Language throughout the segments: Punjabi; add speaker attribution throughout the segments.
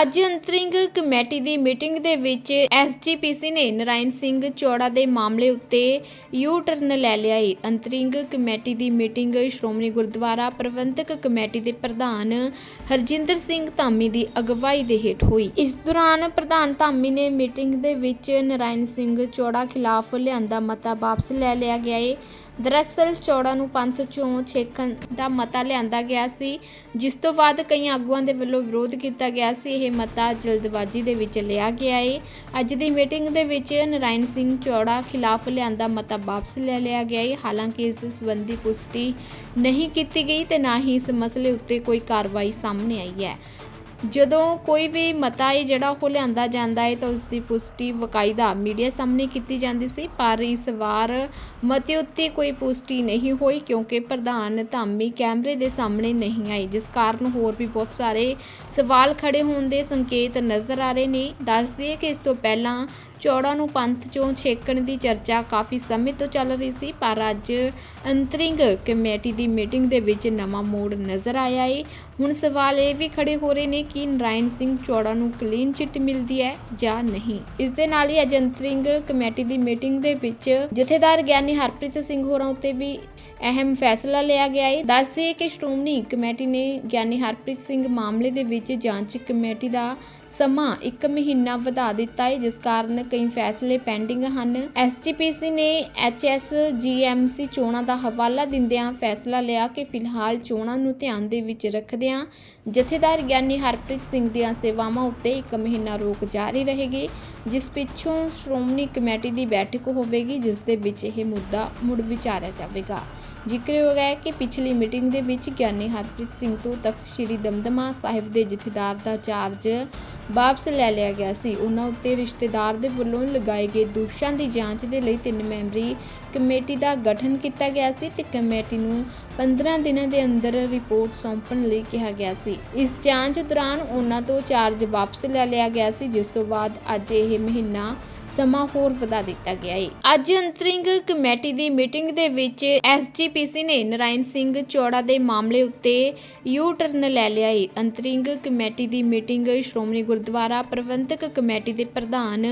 Speaker 1: ਅੱਜ ਅੰਤਰਿੰਗ ਕਮੇਟੀ ਦੀ ਮੀਟਿੰਗ ਦੇ ਵਿੱਚ ਐਸਜੀਪੀਸੀ ਨੇ ਨਰਾਇਣ ਸਿੰਘ ਚੌੜਾ ਦੇ ਮਾਮਲੇ ਉੱਤੇ ਯੂ ਟਰਨ ਲੈ ਲਿਆ ਏ। ਅੰਤਰਿੰਗ ਕਮੇਟੀ ਦੀ ਮੀਟਿੰਗ ਸ਼੍ਰੋਮਣੀ ਗੁਰਦੁਆਰਾ ਪ੍ਰਬੰਧਕ ਕਮੇਟੀ ਦੇ ਪ੍ਰਧਾਨ ਹਰਜਿੰਦਰ ਸਿੰਘ ਧਾਮੀ ਦੀ ਅਗਵਾਈ ਦੇ ਹੇਠ ਹੋਈ। ਇਸ ਦੌਰਾਨ ਪ੍ਰਧਾਨ ਧਾਮੀ ਨੇ ਮੀਟਿੰਗ ਦੇ ਵਿੱਚ ਨਰਾਇਣ ਸਿੰਘ ਚੌੜਾ ਖਿਲਾਫ ਲਿਆਂਦਾ ਮਤਾ ਵਾਪਸ ਲੈ ਲਿਆ ਗਿਆ ਏ। ਦਰਅਸਲ ਚੌੜਾ ਨੂੰ ਪੰਥ ਚੋਂ ਛੇਕਣ ਦਾ ਮਤਾ ਲਿਆਂਦਾ ਗਿਆ ਸੀ, ਜਿਸ ਤੋਂ ਬਾਅਦ ਕਈ ਆਗੂਆਂ ਦੇ ਵੱਲੋਂ ਵਿਰੋਧ ਕੀਤਾ ਗਿਆ ਸੀ। ਇਹ ਮਤਾ ਜਲਦਬਾਜ਼ੀ ਦੇ ਵਿੱਚ ਲਿਆ ਗਿਆ ਏ। ਅੱਜ ਦੀ ਮੀਟਿੰਗ ਦੇ ਵਿੱਚ ਨਰਾਇਣ ਸਿੰਘ ਚੌੜਾ ਖਿਲਾਫ ਲਿਆਂਦਾ ਮਤਾ ਵਾਪਸ ਲੈ ਲਿਆ ਗਿਆ ਏ। ਹਾਲਾਂਕਿ ਇਸ ਸੰਬੰਧੀ ਪੁਸ਼ਟੀ ਨਹੀਂ ਕੀਤੀ ਗਈ ਤੇ ਨਾ ਹੀ ਇਸ ਮਸਲੇ ਉੱਤੇ ਕੋਈ ਕਾਰਵਾਈ ਸਾਹਮਣੇ ਆਈ ਹੈ। ਜਦੋਂ ਕੋਈ ਵੀ ਮਤਾ ਹੈ ਜਿਹੜਾ ਉਹ ਲਿਆਂਦਾ ਜਾਂਦਾ ਹੈ ਤਾਂ ਉਸ ਦੀ ਪੁਸ਼ਟੀ ਵਕਾਇਦਾ ਮੀਡੀਆ ਸਾਹਮਣੇ ਕੀਤੀ ਜਾਂਦੀ ਸੀ, ਪਰ ਇਸ ਵਾਰ ਮਤੇ ਉੱਤੇ ਕੋਈ ਪੁਸ਼ਟੀ ਨਹੀਂ ਹੋਈ ਕਿਉਂਕਿ ਪ੍ਰਧਾਨ ਧਾਮੀ ਕੈਮਰੇ ਦੇ ਸਾਹਮਣੇ ਨਹੀਂ ਆਈ ਜਿਸ ਕਾਰਨ ਹੋਰ ਵੀ ਬਹੁਤ ਸਾਰੇ ਸਵਾਲ ਖੜੇ ਹੋਣ ਦੇ ਸੰਕੇਤ ਨਜ਼ਰ ਆ ਰਹੇ ਨੇ। ਦੱਸ ਦਈਏ ਕਿ ਇਸ ਤੋਂ ਪਹਿਲਾਂ ਚੌੜਾ ਨੂੰ ਪੰਥ ਚੋਂ ਛੇਕਣ ਦੀ ਚਰਚਾ ਕਾਫੀ ਸਮੇਂ ਤੋਂ ਚੱਲ ਰਹੀ ਸੀ, ਪਰ ਅੱਜ ਅੰਤਰਿੰਗ ਕਮੇਟੀ ਦੀ ਮੀਟਿੰਗ ਦੇ ਵਿੱਚ ਨਵਾਂ ਮੋੜ ਨਜ਼ਰ ਆਇਆ ਏ। ਹੁਣ ਸਵਾਲ ਇਹ ਵੀ ਖੜੇ ਹੋ ਰਹੇ ਨੇ ਕਿ ਨਰਾਇਣ ਸਿੰਘ ਚੌੜਾ ਨੂੰ ਕਲੀਨ ਚਿੱਟ ਮਿਲਦੀ ਹੈ ਜਾਂ ਨਹੀਂ। ਇਸ ਦੇ ਨਾਲ ਹੀ ਅੱਜ ਅੰਤਰਿੰਗ ਕਮੇਟੀ ਦੀ ਮੀਟਿੰਗ ਦੇ ਵਿੱਚ ਜਥੇਦਾਰ ਗਿਆਨੀ ਹਰਪ੍ਰੀਤ ਸਿੰਘ ਹੋਰਾਂ ਉੱਤੇ ਵੀ ਅਹਿਮ ਫੈਸਲਾ ਲਿਆ ਗਿਆ ਹੈ ਦੱਸਦੇ ਹੈ ਕਿ ਸ਼੍ਰੋਮਣੀ ਕਮੇਟੀ ਨੇ ਗਿਆਨੀ ਹਰਪ੍ਰੀਤ ਸਿੰਘ ਮਾਮਲੇ ਦੇ ਵਿੱਚ ਜਾਂਚ ਕਮੇਟੀ ਦਾ ਸਮਾਂ 1 ਮਹੀਨਾ ਵਧਾ ਦਿੱਤਾ ਹੈ ਜਿਸ ਕਾਰਨ ਕਈ ਫੈਸਲੇ ਪੈਂਡਿੰਗ ਹਨ। ਐਸਜੀਪੀਸੀ ਨੇ ਐਚਐਸਜੀਐਮਸੀ ਚੋਣਾਂ ਦਾ ਹਵਾਲਾ ਦਿੰਦਿਆਂ ਫੈਸਲਾ ਲਿਆ ਕਿ ਫਿਲਹਾਲ ਚੋਣਾਂ ਨੂੰ ਧਿਆਨ ਦੇ ਵਿੱਚ ਰੱਖਦਿਆਂ ਜਥੇਦਾਰ ਗਿਆਨੀ ਹਰਪ੍ਰੀਤ ਸਿੰਘ ਦੀਆਂ ਸੇਵਾਵਾਂ ਉੱਤੇ ਇੱਕ ਮਹੀਨਾ ਰੋਕ ਜਾਰੀ ਰਹੇਗੀ, ਜਿਸ ਪਿੱਛੋਂ ਸ਼੍ਰੋਮਣੀ ਕਮੇਟੀ ਦੀ ਬੈਠਕ ਹੋਵੇਗੀ, ਜਿਸ ਦੇ ਵਿੱਚ ਇਹ ਮੁੱਦਾ ਮੁੜ ਵਿਚਾਰਿਆ ਜਾਵੇਗਾ। ਜ਼ਿਕਰਯੋਗ ਹੈ ਕਿ ਪਿਛਲੀ ਮੀਟਿੰਗ ਦੇ ਵਿੱਚ ਗਿਆਨੀ ਹਰਪ੍ਰੀਤ ਸਿੰਘ ਤੋਂ ਤਖਤ ਸ੍ਰੀ ਦਮਦਮਾ ਸਾਹਿਬ ਦੇ ਜਥੇਦਾਰ ਦਾ ਚਾਰਜ ਵਾਪਸ ਲੈ ਲਿਆ ਗਿਆ ਸੀ। ਉਹਨਾਂ ਉੱਤੇ ਰਿਸ਼ਤੇਦਾਰ ਦੇ ਵੱਲੋਂ ਲਗਾਏ ਗਏ ਦੋਸ਼ਾਂ ਦੀ ਜਾਂਚ ਦੇ ਲਈ ਤਿੰਨ ਮੈਂਬਰੀ ਕਮੇਟੀ ਦਾ ਗਠਨ ਕੀਤਾ ਗਿਆ ਸੀ ਤੇ ਕਮੇਟੀ ਨੂੰ 15 ਦਿਨਾਂ ਦੇ ਅੰਦਰ ਰਿਪੋਰਟ ਸੌਂਪਣ ਲਈ ਕਿਹਾ ਗਿਆ ਸੀ। ਇਸ ਜਾਂਚ ਦੌਰਾਨ ਉਹਨਾਂ ਤੋਂ ਚਾਰਜ ਵਾਪਸ ਲੈ ਲਿਆ ਗਿਆ ਸੀ, ਜਿਸ ਤੋਂ ਬਾਅਦ ਅੱਜ ਇਹ ਮਹੀਨਾ ਸਮਾਂ ਹੋਰ ਵਧਾ ਦਿੱਤਾ ਗਿਆ ਹੈ ਅੱਜ ਅੰਤਰਿੰਗ ਕਮੇਟੀ ਦੀ ਮੀਟਿੰਗ ਦੇ ਵਿੱਚ ਐਸਜੀਪੀਸੀ ਨੇ ਨਰਾਇਣ ਸਿੰਘ ਚੌੜਾ ਦੇ ਮਾਮਲੇ ਉੱਤੇ ਯੂ ਟਰਨ ਲੈ ਲਿਆ ਹੈ ਅੰਤਰਿੰਗ ਕਮੇਟੀ ਦੀ ਮੀਟਿੰਗ ਸ਼੍ਰੋਮਣੀ ਗੁਰਦੁਆਰਾ ਪ੍ਰਬੰਧਕ ਕਮੇਟੀ ਦੇ ਪ੍ਰਧਾਨ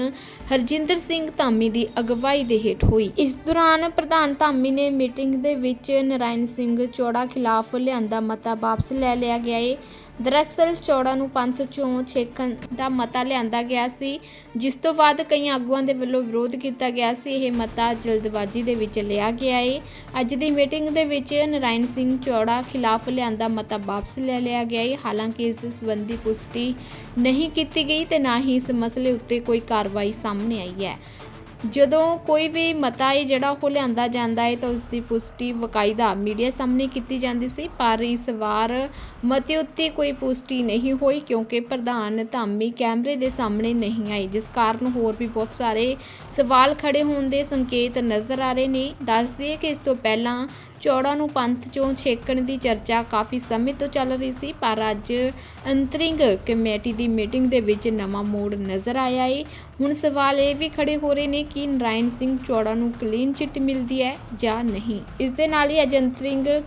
Speaker 1: ਹਰਜਿੰਦਰ ਸਿੰਘ ਧਾਮੀ ਦੀ ਅਗਵਾਈ ਦੇ ਹੇਠ ਹੋਈ। ਇਸ ਦੌਰਾਨ ਪ੍ਰਧਾਨ ਧਾਮੀ ਨੇ ਮੀਟਿੰਗ ਦੇ ਵਿੱਚ ਨਰਾਇਣ ਸਿੰਘ ਚੌੜਾ ਖਿਲਾਫ ਲਿਆਂਦਾ ਮਤਾ ਵਾਪਸ ਲੈ ਲਿਆ ਗਿਆ ਹੈ ਦਰਅਸਲ ਚੌੜਾ ਨੂੰ ਪੰਥ ਚੋਂ ਛੇਕਣ ਦਾ ਮਤਾ ਲਿਆਂਦਾ ਗਿਆ ਸੀ, ਜਿਸ ਤੋਂ ਬਾਅਦ ਕਈ ਆਗੂਆਂ ਦੇ ਵੱਲੋਂ ਵਿਰੋਧ ਕੀਤਾ ਗਿਆ ਸੀ। ਇਹ ਮਤਾ ਜਲਦਬਾਜ਼ੀ ਦੇ ਵਿੱਚ ਲਿਆ ਗਿਆ ਏ। ਅੱਜ ਦੀ ਮੀਟਿੰਗ ਦੇ ਵਿੱਚ ਨਰਾਇਣ ਸਿੰਘ ਚੌੜਾ ਖਿਲਾਫ ਲਿਆਂਦਾ ਮਤਾ ਵਾਪਸ ਲੈ ਲਿਆ ਗਿਆ ਏ। ਹਾਲਾਂਕਿ ਇਸ ਸੰਬੰਧੀ ਪੁਸ਼ਟੀ ਨਹੀਂ ਕੀਤੀ ਗਈ ਤੇ ਨਾ ਹੀ ਇਸ ਮਸਲੇ ਉੱਤੇ ਕੋਈ ਕਾਰਵਾਈ ਸਾਹਮਣੇ ਆਈ ਹੈ। ਜਦੋਂ ਕੋਈ ਵੀ ਮਤਾ ਹੈ ਜਿਹੜਾ ਉਹ ਲਿਆਂਦਾ ਜਾਂਦਾ ਹੈ ਤਾਂ ਉਸ ਦੀ ਪੁਸ਼ਟੀ ਵਕਾਇਦਾ ਮੀਡੀਆ ਸਾਹਮਣੇ ਕੀਤੀ ਜਾਂਦੀ ਸੀ, ਪਰ ਇਸ ਵਾਰ ਮਤੇ ਉੱਤੇ ਕੋਈ ਪੁਸ਼ਟੀ ਨਹੀਂ ਹੋਈ ਕਿਉਂਕਿ ਪ੍ਰਧਾਨ ਧਾਮੀ ਕੈਮਰੇ ਦੇ ਸਾਹਮਣੇ ਨਹੀਂ ਆਈ ਜਿਸ ਕਾਰਨ ਹੋਰ ਵੀ ਬਹੁਤ ਸਾਰੇ ਸਵਾਲ ਖੜੇ ਹੋਣ ਦੇ ਸੰਕੇਤ ਨਜ਼ਰ ਆ ਰਹੇ ਨੇ। ਦੱਸ ਦਈਏ ਕਿ ਇਸ ਤੋਂ ਪਹਿਲਾਂ ਚੌੜਾ ਨੂੰ ਪੰਥ ਚੋਂ ਛੇਕਣ ਦੀ ਚਰਚਾ ਕਾਫੀ ਸਮੇਂ ਤੋਂ ਚੱਲ ਰਹੀ ਸੀ, ਪਰ ਅੱਜ ਅੰਤਰਿੰਗ ਕਮੇਟੀ ਦੀ ਮੀਟਿੰਗ ਦੇ ਵਿੱਚ ਨਵਾਂ ਮੋੜ ਨਜ਼ਰ ਆਇਆ ਏ ਹੁਣ ਸਵਾਲ ਇਹ ਵੀ ਖੜੇ ਹੋ ਰਹੇ ਨੇ ਕਿ ਨਰਾਇਣ ਸਿੰਘ ਚੌੜਾ ਨੂੰ ਕਲੀਨ ਚਿੱਟ ਮਿਲਦੀ ਹੈ ਜਾਂ ਨਹੀਂ। ਇਸ ਦੇ ਨਾਲ ਹੀ ਅੱਜ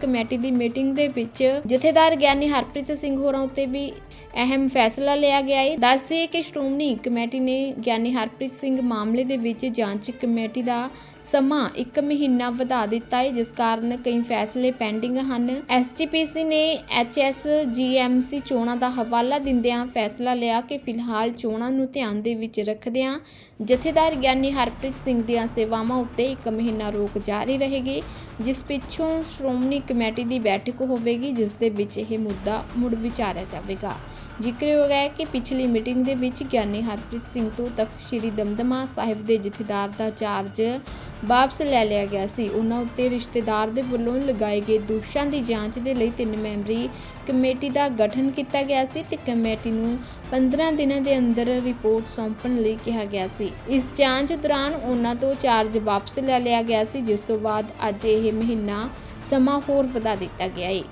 Speaker 1: ਕਮੇਟੀ ਦੀ ਮੀਟਿੰਗ ਦੇ ਵਿੱਚ ਜਥੇਦਾਰ ਗਿਆਨੀ ਹਰਪ੍ਰੀਤ ਸਿੰਘ ਹੋਰਾਂ ਉੱਤੇ ਵੀ ਅਹਿਮ ਫੈਸਲਾ ਲਿਆ ਗਿਆ ਹੈ। ਦੱਸਦੇ ਕਿ ਸ਼੍ਰੋਮਣੀ ਕਮੇਟੀ ਨੇ ਗਿਆਨੀ ਹਰਪ੍ਰੀਤ ਸਿੰਘ ਮਾਮਲੇ ਦੇ ਵਿੱਚ ਜਾਂਚ ਕਮੇਟੀ ਦਾ ਸਮਾਂ 1 ਮਹੀਨਾ ਵਧਾ ਦਿੱਤਾ ਹੈ, ਜਿਸ ਕਾਰਨ ਕਈ ਫੈਸਲੇ ਪੈਂਡਿੰਗ ਹਨ। ਐਸਜੀਪੀਸੀ ਨੇ ਐਚਐਸਜੀਐਮਸੀ ਚੋਣਾਂ ਦਾ ਹਵਾਲਾ ਦਿੰਦਿਆਂ ਫੈਸਲਾ ਲਿਆ ਕਿ ਫਿਲਹਾਲ ਚੋਣਾਂ ਨੂੰ ਧਿਆਨ ਦੇ ਵਿੱਚ ਰੱਖਦਿਆਂ ਜਥੇਦਾਰ ਗਿਆਨੀ ਹਰਪ੍ਰੀਤ ਸਿੰਘ ਦੀਆਂ ਸੇਵਾਵਾਂ ਉੱਤੇ ਇੱਕ ਮਹੀਨਾ ਰੋਕ ਜਾਰੀ ਰਹੇਗੀ, ਜਿਸ ਪਿੱਛੋਂ ਸ਼੍ਰੋਮਣੀ ਕਮੇਟੀ ਦੀ ਬੈਠਕ ਹੋਵੇਗੀ, ਜਿਸ ਦੇ ਵਿੱਚ ਇਹ ਮੁੱਦਾ ਮੁੜ ਵਿਚਾਰਿਆ ਜਾਵੇਗਾ। ਜ਼ਿਕਰਯੋਗ ਹੈ ਕਿ ਪਿਛਲੀ ਮੀਟਿੰਗ ਦੇ ਵਿੱਚ ਗਿਆਨੀ ਹਰਪ੍ਰੀਤ ਸਿੰਘ ਤੋਂ ਤਖਤ ਸ੍ਰੀ ਦਮਦਮਾ ਸਾਹਿਬ ਦੇ ਜਥੇਦਾਰ ਦਾ ਚਾਰਜ ਵਾਪਸ ਲੈ ਲਿਆ ਗਿਆ ਸੀ। ਉਹਨਾਂ ਉੱਤੇ ਰਿਸ਼ਤੇਦਾਰ ਦੇ ਵੱਲੋਂ ਲਗਾਏ ਗਏ ਦੋਸ਼ਾਂ ਦੀ ਜਾਂਚ ਦੇ ਲਈ ਤਿੰਨ ਮੈਂਬਰੀ ਕਮੇਟੀ ਦਾ ਗਠਨ ਕੀਤਾ ਗਿਆ ਸੀ ਤੇ ਕਮੇਟੀ ਨੂੰ 15 ਦਿਨਾਂ ਦੇ ਅੰਦਰ ਰਿਪੋਰਟ ਸੌਂਪਣ ਲਈ ਕਿਹਾ ਗਿਆ ਸੀ। ਇਸ ਜਾਂਚ ਦੌਰਾਨ ਉਹਨਾਂ ਤੋਂ ਚਾਰਜ ਵਾਪਸ ਲੈ ਲਿਆ ਗਿਆ ਸੀ, ਜਿਸ ਤੋਂ ਬਾਅਦ ਅੱਜ ਇਹ ਮਹੀਨਾ ਸਮਾਂ ਹੋਰ ਵਧਾ ਦਿੱਤਾ ਗਿਆ ਹੈ